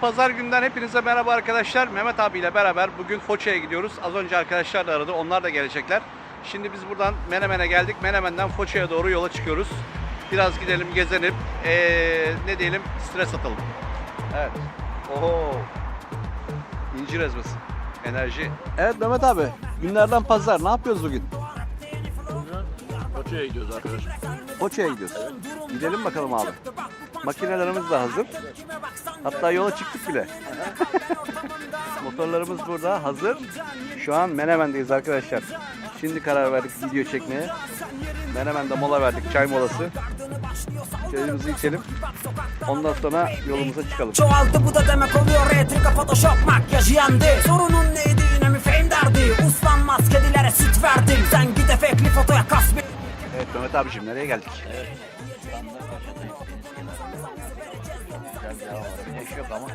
pazar günden hepinize merhaba arkadaşlar. Mehmet abiyle beraber bugün Foça'ya gidiyoruz. Az önce arkadaşlar da aradı. Onlar da gelecekler. Şimdi biz buradan Menemen'e geldik. Menemen'den Foça'ya doğru yola çıkıyoruz. Biraz gidelim, gezelim. Ee, ne diyelim? Stres atalım. Evet. Oho. İncir ezmesi. Enerji. Evet Mehmet abi. Günlerden pazar. Ne yapıyoruz bugün? Foça'ya gidiyoruz arkadaşlar. Foça'ya gidiyoruz. Gidelim bakalım abi. Makinelerimiz de hazır. Hatta yola çıktık bile. Motorlarımız burada hazır. Şu an Menemen'deyiz arkadaşlar. Şimdi karar verdik video çekmeye. Menemen'de mola verdik. Çay molası. Çayımızı içelim. Ondan sonra yolumuza çıkalım. Çoğaldı bu da demek oluyor retrika photoshop makyajı yandı Sorunun neydi yine mi fame derdi Uslanmaz kedilere süt verdim Sen git efekli fotoya kas Evet Mehmet abiciğim nereye geldik? Güneş yok ama.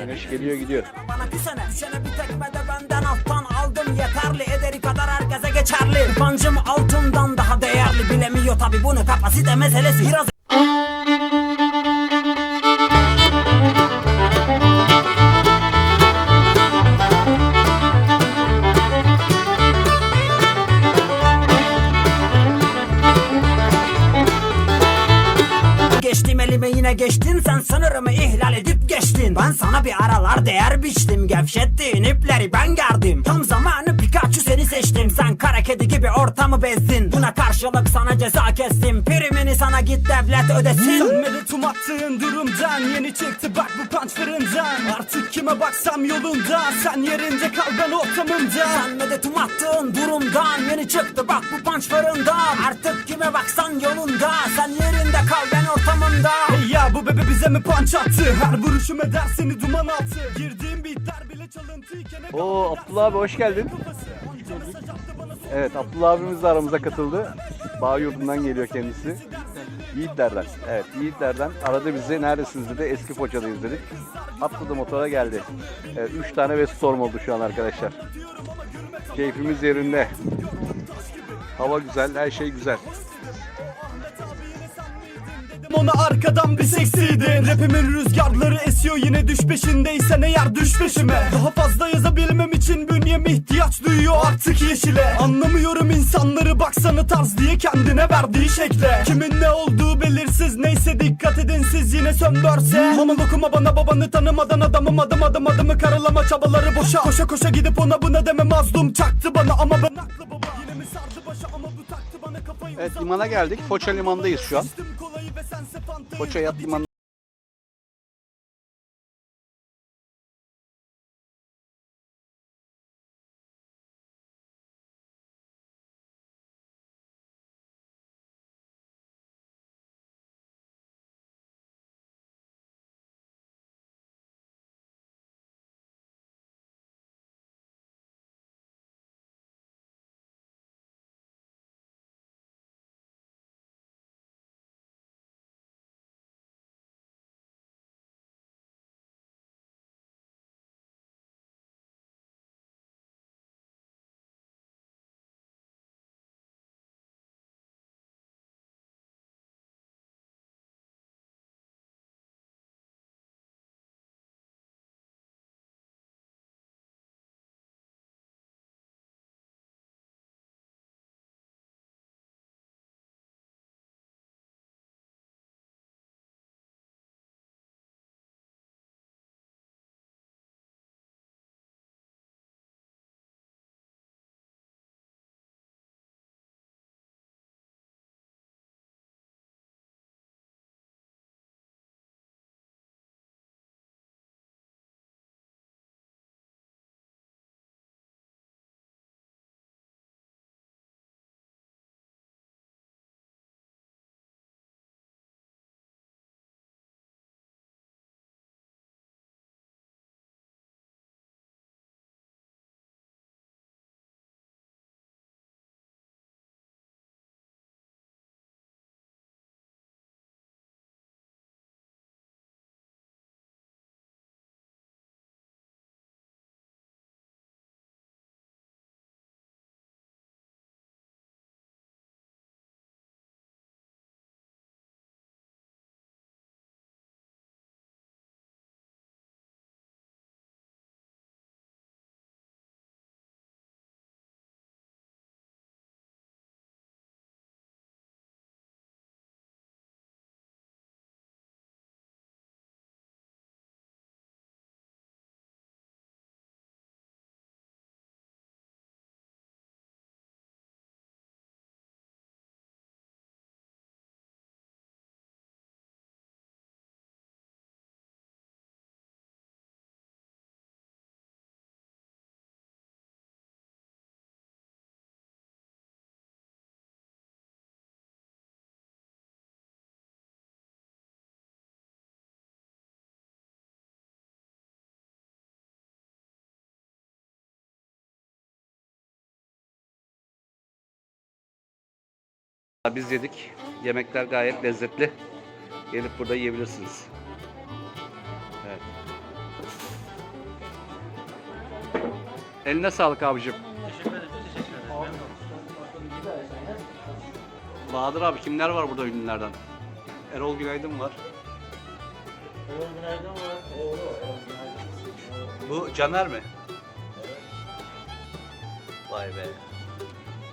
Güneş geliyor gidiyor. bana küsene Düşene bir tekme de benden alttan aldım Yeterli ederi kadar herkese geçerli Pancım altından daha değerli Bilemiyor tabi bunu kapasite meselesi Biraz Yine geçtin sen sınırımı ihlal edip geçtin. Ben sana bir aralar değer biçtim Gevşettiğin ipleri ben gerdim. Tam seni seçtim. Sen kara kedi gibi ortamı bezdin Buna karşılık sana ceza kestim. Primini sana git devlet ödesin. Tüm attığın durumdan Yeni çıktı bak bu punch fırından. Artık kime baksam yolunda. Sen yerinde kal ben ortamımda. Sen medetum attığın durumdan Yeni çıktı. Bak bu punch fırından. Artık kime baksan yolunda. Sen yerinde kal ben ortamımda. Hey ya bu bebe bize mi punch attı? Her vuruşum eder seni duman altı. Girdiğim beatler bile çalıntıyken Oo Abdullah abi hoş geldin. Evet Abdullah abimiz de aramıza katıldı. Bağ yurdundan geliyor kendisi. Yiğitlerden. Evet Yiğitlerden aradı bizi. Neredesiniz dedi. Eski Foça'dayız dedik. Atladı motora geldi. Evet, üç tane Weststorm oldu şu an arkadaşlar. Keyfimiz yerinde. Hava güzel, her şey güzel. Ona arkadan bir seksiydin Rapimin rüzgarları esiyor yine düş peşindeysen eğer düş peşime? Daha fazla yazabilmem için bünyem ihtiyaç duyuyor artık yeşile. Anlamıyorum insanları baksana tarz diye kendine verdiği şekle. Kimin ne olduğu belirsiz neyse dikkat edin siz yine söndürse. Mama dokuma bana babanı tanımadan adamım adım adım adımı karalama çabaları boşa. Koşa koşa gidip ona buna deme mazlum çaktı bana ama ben haklı baba. Yine mi sardı başa ama bu taktı bana kafayı Evet limana geldik. Foça limanındayız şu an. Foça yat Biz yedik. Yemekler gayet lezzetli. Gelip burada yiyebilirsiniz. Evet. Eline sağlık abicim. Bahadır abi kimler var burada ünlülerden? Erol Günaydın var. Bu Caner mi? Vay be.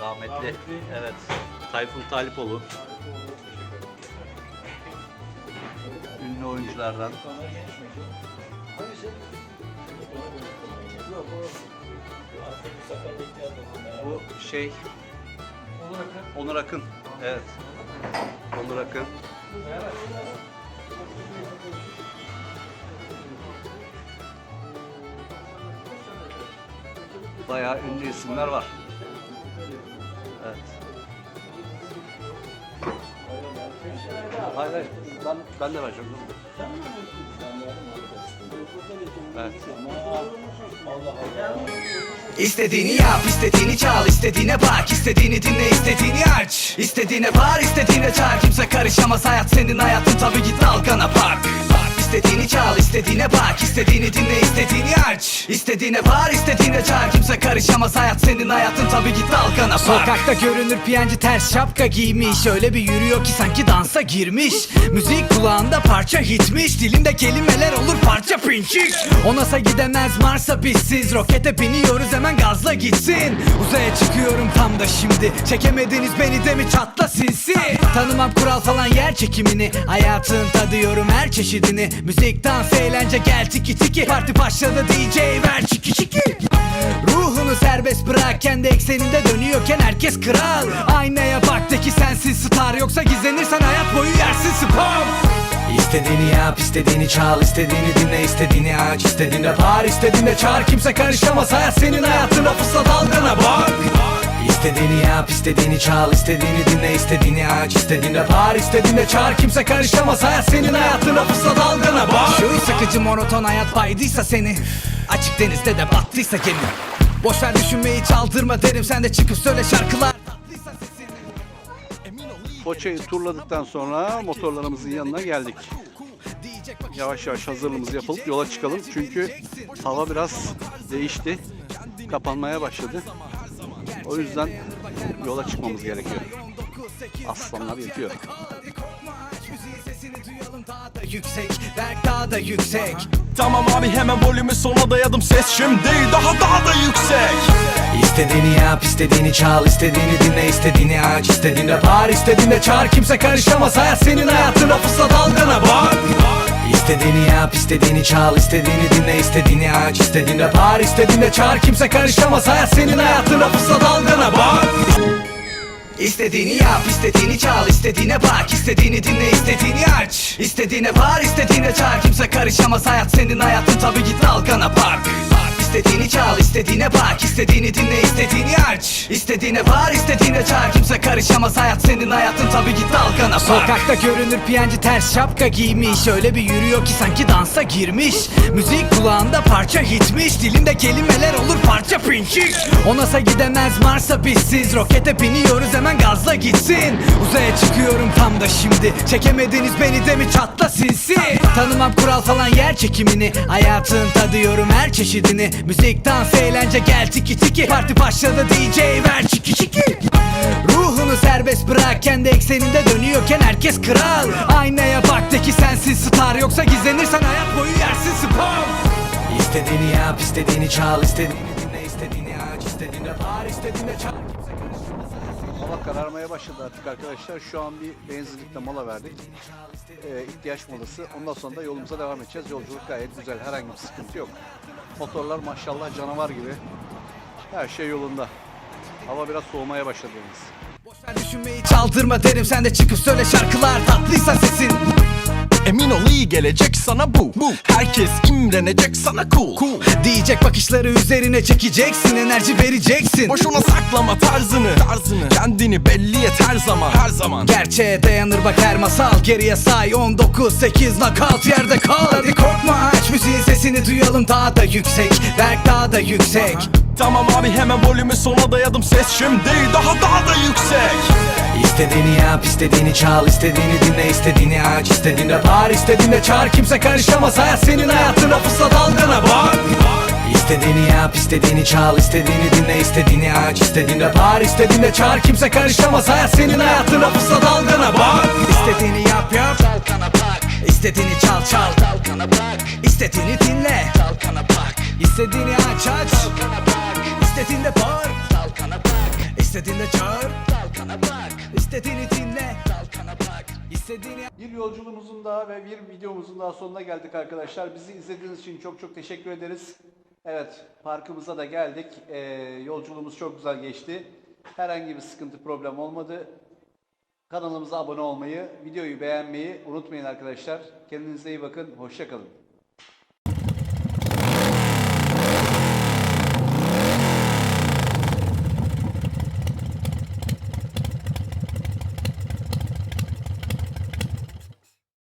Rahmetli. Evet. Tayfun Talipoğlu. Ünlü oyunculardan. Bu şey Onur Akın. Evet. Onur Akın. Bayağı ünlü isimler var. Hayır hayır. Ben, ben de vereceğim. Evet. İstediğini yap, istediğini çal, istediğine bak, istediğini dinle, istediğini aç. İstediğine var, istediğine çal, kimse karışamaz hayat senin hayatın tabi git dalgana bak. İstediğini çal, istediğine bak, istediğini dinle, istediğini aç. İstediğine var, istediğine çal, kimse karışamaz hayat senin hayatın tabi git dalgana bak. Sokakta görünür piyancı ters şapka giymiş, öyle bir yürüyor ki sanki dansa girmiş. Müzik kulağında parça hitmiş, dilinde kelimeler olur parça pinçik. O NASA gidemez Mars'a bizsiz, rokete biniyoruz hemen gazla gitsin. Uzaya çıkıyorum tam da şimdi, çekemediniz beni de mi çatla sinsi. Tanımam kural falan yer çekimini, hayatın tadıyorum her çeşidini. Müzik, dans, eğlence gel tiki tiki, parti başladı DJ ver çiki çiki. Ruhunu serbest bırak kendi ekseninde dönüyorken herkes kral. Aynaya bak de ki sensin star yoksa gizlenirsen hayat boyu yersin spam İstediğini yap, istediğini çal, istediğini dinle, istediğini aç, istediğinde bağır, istediğinde çağır. Kimse karışamaz hayat senin hayatına fısla dalgana bak İstediğini yap, istediğini çal, istediğini dinle, istediğini aç, istediğinde bağır, istediğinde çağır Kimse karışamaz hayat senin hayatına fısla dalgana bak Şu sıkıcı monoton hayat baydıysa seni Açık denizde de battıysa gemi Boşver düşünmeyi çaldırma derim sen de çıkıp söyle şarkılar Foça'yı turladıktan sonra motorlarımızın yanına geldik. Yavaş yavaş hazırlığımızı yapılıp yola çıkalım. Çünkü hava biraz değişti. Kapanmaya başladı. O yüzden yola çıkmamız gerekiyor. Aslanlar yatıyor. Yüksek, berk daha da yüksek. Tamam abi hemen volümü sona dayadım. Ses şimdi daha daha da yüksek. İstediğini yap, istediğini çal, istediğini dinle, istediğini aç, istediğinde bağır, istediğinde çağır. Kimse karışamaz hayat senin bak İstediğini yap, istediğini çal, istediğini dinle, istediğini aç, istediğinde bağır, istediğinde çağır. Kimse karışamaz hayat senin hayatına fısla dalgana bak. İstediğini yap, istediğini çal, istediğine bak, istediğini dinle, istediğini aç. İstediğine var, istediğine çağır, kimse karışamaz hayat senin hayatın. Tabi git dalgana bak. İstediğini çal, istediğine bak, istediğini dinle, istediğini aç. İstediğine var, istediğine çağır, kimse karışamaz hayat senin hayatın tabi git dalgana bak. Sokakta görünür piyancı ters şapka giymiş, öyle bir yürüyor ki sanki dansa girmiş. Müzik kulağında parça hitmiş, dilinde kelimeler olur parça pinçik. O NASA gidemez Mars'a bizsiz, rokete biniyoruz hemen gazla gitsin. Uzaya çıkıyorum tam da şimdi, çekemediniz beni de mi çatla sinsi. Tanımam kural falan yer çekimini, hayatın tadıyorum her çeşidini. Müzik, dans, eğlence gel tiki tiki, parti başladı DJ ver çiki çiki. Ruhunu serbest bırak kendi ekseninde dönüyorken herkes kral Aynaya bak de ki sensin star yoksa gizlenirsen hayat boyu yersin spam İstediğini yap, istediğini çal, istediğini dinle, istediğini aç, istediğine bağır, istediğine çal Hava kararmaya başladı artık arkadaşlar. Şu an bir benzinlikte mola verdik. Ee, ihtiyaç molası. Ondan sonra da yolumuza devam edeceğiz. Yolculuk gayet güzel. Herhangi bir sıkıntı yok. Motorlar maşallah canavar gibi. Her şey yolunda. Hava biraz soğumaya başladı yalnız. Boşver düşünmeyi çaldırma derim sen de çıkıp söyle şarkılar tatlıysa sesin İyi gelecek sana bu, bu. Herkes imrenecek sana cool, cool. Diyecek bakışları üzerine çekeceksin enerji vereceksin. Boşuna saklama tarzını, tarzını. Kendini belli et her zaman, her zaman. Gerçeğe dayanır bak her masal. Geriye say 19 8 nakalt yerde kal. Hadi korkma aç müziğin sesini duyalım. Daha da yüksek Berk daha da yüksek Tamam abi hemen volümü sona dayadım ses şimdi Daha daha da yüksek İstediğini yap, istediğini çal, istediğini dinle, istediğini aç, istediğinde bağır, istediğinde çağır, kimse karışamaz. Hayat senin hayatına fırsat dalgana bak. İstediğini yap, istediğini çal, istediğini dinle, istediğini aç, istediğinde bağır, istediğinde çağır, kimse karışamaz. Hayat senin hayatına fırsat dalgana bak. İstediğini yap yap, dalgana bak. İstediğini çal çal, dalgana bak. İstediğini dinle, dalgana bak. İstediğini Çağır, dalgana bak. İstediğini dinle, dalgana bak. İstediğini Bir yolculuğumuzun daha ve bir videomuzun daha sonuna geldik arkadaşlar. Bizi izlediğiniz için çok çok teşekkür ederiz. Evet, parkımıza da geldik. Ee, yolculuğumuz çok güzel geçti. Herhangi bir sıkıntı, problem olmadı. Kanalımıza abone olmayı, videoyu beğenmeyi unutmayın arkadaşlar. Kendinize iyi bakın, hoşçakalın.